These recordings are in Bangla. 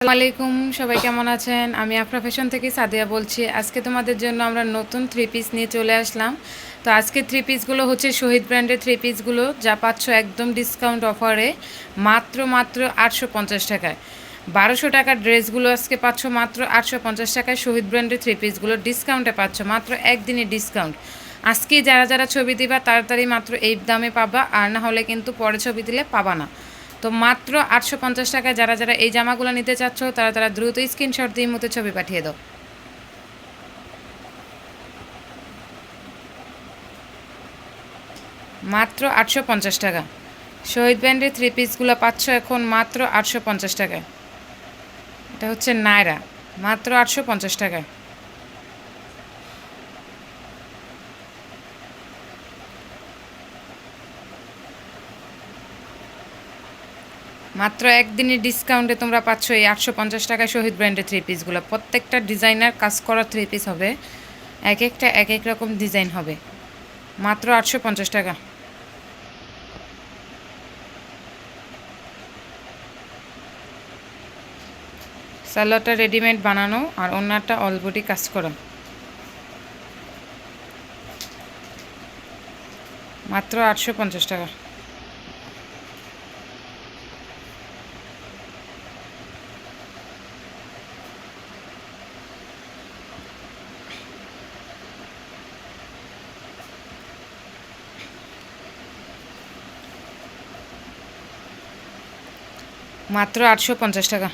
আলাইকুম, সবাই কেমন আছেন? আমি আফরা ফ্যাশন থেকে সাদিয়া বলছি। আজকে তোমাদের জন্য আমরা নতুন থ্রি পিস নিয়ে চলে আসলাম। তো আজকে থ্রি পিসগুলো হচ্ছে শহীদ ব্র্যান্ডের থ্রি পিসগুলো যা পাচ্ছ একদম ডিসকাউন্ট অফারে মাত্র মাত্র আটশো পঞ্চাশ টাকায়। বারোশো টাকার ড্রেসগুলো আজকে পাচ্ছ মাত্র আটশো পঞ্চাশ টাকায়। শহীদ ব্র্যান্ডের থ্রি পিসগুলো ডিসকাউন্টে পাচ্ছ মাত্র একদিনের ডিসকাউন্ট আজকে যারা যারা ছবি দিবা, তাড়াতাড়ি মাত্র এই দামে পাবা, আর না হলে কিন্তু পরে ছবি দিলে পাবা না। তো মাত্র আটশো পঞ্চাশ টাকায় যারা যারা এই জামাগুলো নিতে চাচ্ছ, তারা তারা দ্রুত স্ক্রিনশট দিয়ে মতো ছবি পাঠিয়ে দাও। মাত্র আটশো পঞ্চাশ টাকা। শহীদ ব্যান্ডের থ্রি পিসগুলো পাচ্ছ এখন মাত্র আটশো পঞ্চাশ টাকায়। এটা হচ্ছে নায়রা, মাত্র আটশো পঞ্চাশ টাকায়। মাত্র একদিনের ডিসকাউন্টে তোমরা পাচ্ছ এই আটশো পঞ্চাশ টাকায় শহীদ ব্র্যান্ডের থ্রি পিসগুলো প্রত্যেকটা ডিজাইনার কাজ করা থ্রি পিস হবে। এক একটা, এক এক রকম ডিজাইন হবে। মাত্র আটশো পঞ্চাশ টাকা। সালোয়ারটা রেডিমেড বানানো আর অন্যটা অলবডি কাজ করা। মাত্র আটশো পঞ্চাশ টাকা। মাত্র আটশো পঞ্চাশ টাকা।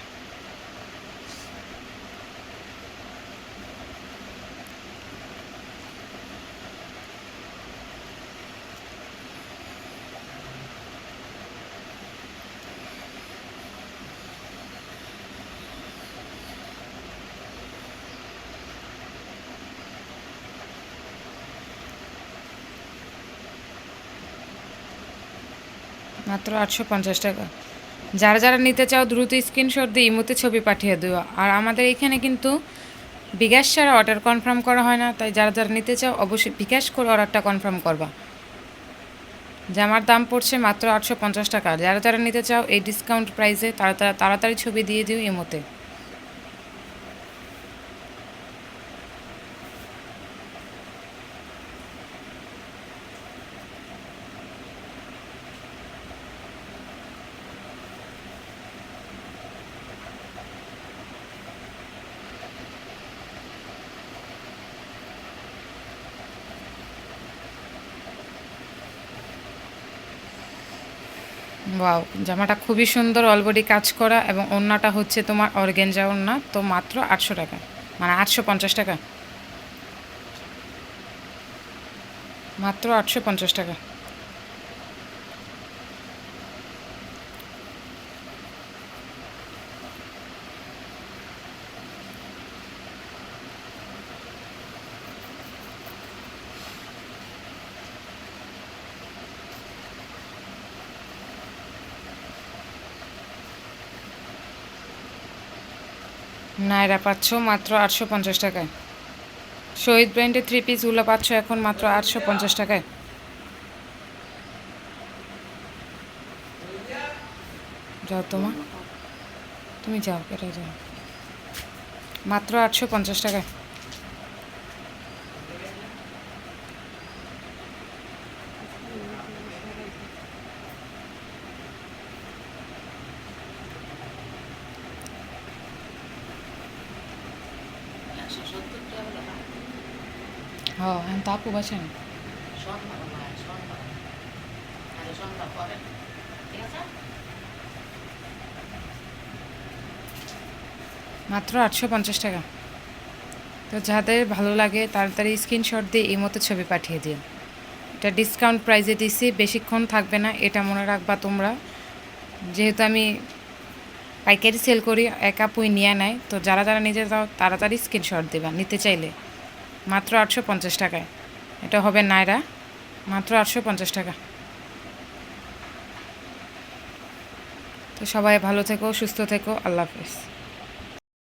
মাত্র আটশো পঞ্চাশ টাকা। যারা যারা নিতে চাও দ্রুত স্ক্রিনশট দিয়ে ইমোতে ছবি পাঠিয়ে দিও। আর আমাদের এখানে কিন্তু বিকাশ ছাড়া অর্ডার কনফার্ম করা হয় না, তাই যারা যারা নিতে চাও অবশ্যই বিকাশ করে অর্ডারটা কনফার্ম করবা। জামার দাম পড়ছে মাত্র আটশো পঞ্চাশ টাকা। যারা যারা নিতে চাও এই ডিসকাউন্ট প্রাইসে তারা তাড়াতাড়ি ছবি দিয়ে দিও ইমোতে। ওয়াও, জামাটা খুবই সুন্দর অলবডি কাজ করা এবং ওড়নাটা হচ্ছে তোমার অর্গেনজা ওড়না, তো মাত্র আটশো টাকা মানে আটশো পঞ্চাশ টাকা। মাত্র আটশো পঞ্চাশ টাকা। নায়রা পাচ্ছ মাত্র আটশো পঞ্চাশ টাকায়। শহীদ ব্র্যান্ডে থ্রি পিসগুলো পাচ্ছ এখন মাত্র আটশো পঞ্চাশ টাকায়। যাও তোমার তুমি যাও কেটে যাও। মাত্র আটশো পঞ্চাশ টাকায়। হ্যাঁ মাত্র আটশো পঞ্চাশ টাকা। তো যাদের ভালো লাগে, তাড়াতাড়ি স্ক্রিনশট দিয়ে এই মতো ছবি পাঠিয়ে দিও এটা ডিসকাউন্ট প্রাইজে দিছি, বেশিক্ষণ থাকবে না, এটা মনে রাখবা তোমরা। যেহেতু আমি পাইকারি সেল করি, এক আপুই নিয়ে নেয়। তো যারা যারা নিজে যাও তাড়াতাড়ি স্ক্রিনশট দেবা, নিতে চাইলে। মাত্র আটশো পঞ্চাশ টাকায়। এটা হবে নায়রা। মাত্র আটশো পঞ্চাশ টাকা। তো সবাই ভালো থেকো, সুস্থ থেকো। আল্লাহ হাফেজ।